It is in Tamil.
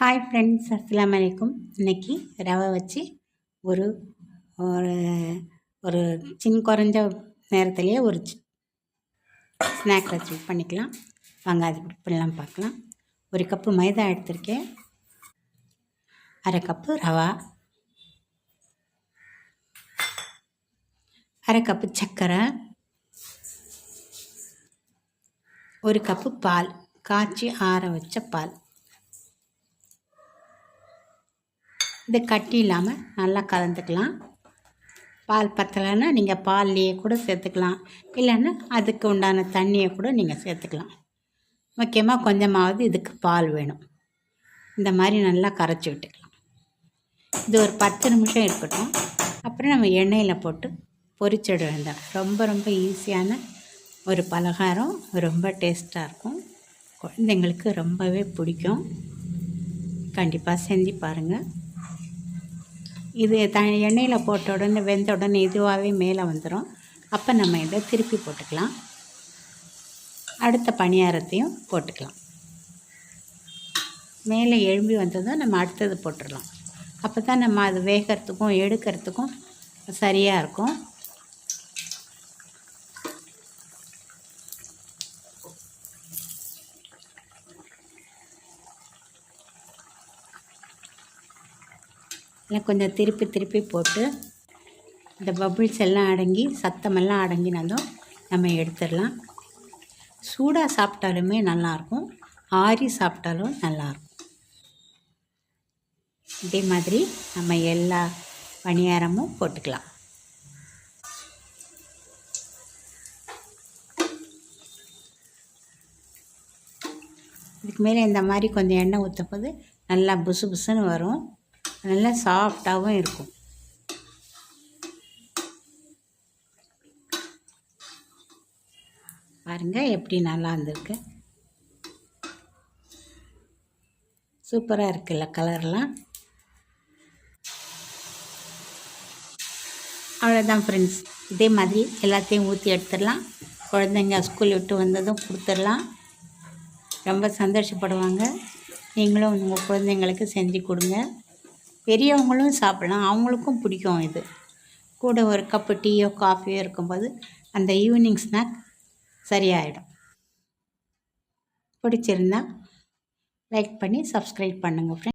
ஹாய் ஃப்ரெண்ட்ஸ் அஸ்லாம் வலைக்கும் இன்றைக்கி ரவை வச்சு ஒரு ஒரு ஒரு சின்ன குறைஞ்ச நேரத்துலேயே ஒரு ஸ்நாக் வச்சு பண்ணிக்கலாம். வாங்க அது பண்ணலாம் பார்க்கலாம். ஒரு கப்பு மைதா எடுத்திருக்கேன். அரை கப்பு ரவா. அரை கப்பு சர்க்கரை ஒரு கப்பு பால். காய்ச்சி ஆற வச்ச பால். இது கட்டி இல்லாமல் நல்லா கலந்துக்கலாம். பால் பத்தலைன்னா நீங்கள் பால்லையே கூட சேர்த்துக்கலாம். இல்லைன்னா அதுக்கு உண்டான தண்ணியை கூட நீங்கள் சேர்த்துக்கலாம். முக்கியமாக கொஞ்சமாவது இதுக்கு பால் வேணும். இந்த மாதிரி நல்லா கரைச்சி விட்டுக்கலாம். இது ஒரு பத்து நிமிஷம் இருக்கட்டும். அப்புறம் நம்ம எண்ணெயில் போட்டு பொரிச்சிட வேண்டாம். ரொம்ப ரொம்ப ஈஸியான ஒரு பலகாரம். ரொம்ப டேஸ்ட்டாக இருக்கும். குழந்தைங்களுக்கு ரொம்பவே பிடிக்கும். கண்டிப்பாக செஞ்சு பாருங்கள் இது த எண்ணெயில் போட்ட உடனே வெந்த உடனே இதுவாகவே மேலே வந்துடும் அப்போ நம்ம இதை திருப்பி போட்டுக்கலாம். அடுத்த பணியாரத்தையும் போட்டுக்கலாம். மேலே எழும்பி வந்ததும் நம்ம அடுத்தது போட்டுடலாம். அப்போ தான் நம்ம அது வேகிறதுக்கும் எடுக்கிறதுக்கும் சரியாக இருக்கும். இல்லை கொஞ்சம் திருப்பி திருப்பி போட்டு இந்த பபுள்ஸ் எல்லாம் அடங்கி சத்தமெல்லாம் அடங்கினதும் நம்ம எடுத்துடலாம். சூடாக சாப்பிட்டாலுமே நல்லாயிருக்கும். ஆறி சாப்பிட்டாலும் நல்லாயிருக்கும். இதே மாதிரி நம்ம எல்லா பணியாரமும் போட்டுக்கலாம். இதுக்கு மேலே இந்த மாதிரி கொஞ்சம் எண்ணெய் ஊற்றப்போது நல்லா புசு புசுன்னு வரும். நல்லா சாஃப்டாகவும் இருக்கும். பாருங்கள் எப்படி நல்லா இருந்திருக்கு சூப்பராக இருக்குல்ல கலர்லாம். அவ்வளோதான் ஃப்ரெண்ட்ஸ் இதே மாதிரி எல்லாத்தையும் ஊற்றி எடுத்துடலாம். குழந்தைங்க ஸ்கூல் விட்டு வந்ததும் கொடுத்துடலாம். ரொம்ப சந்தோஷப்படுவாங்க. நீங்களும் உங்கள் குழந்தைங்களுக்கு செஞ்சு கொடுங்க. பெரியவங்களும் சாப்பிட்லாம். அவங்களுக்கும் பிடிக்கும் இது. கூட ஒரு கப்பு டீயோ காஃபியோ இருக்கும்போது அந்த ஈவினிங் ஸ்நாக் சரியாயிடும். பிடிச்சிருந்தா லைக் பண்ணி சப்ஸ்கிரைப் பண்ணுங்கள் ஃப்ரெண்ட்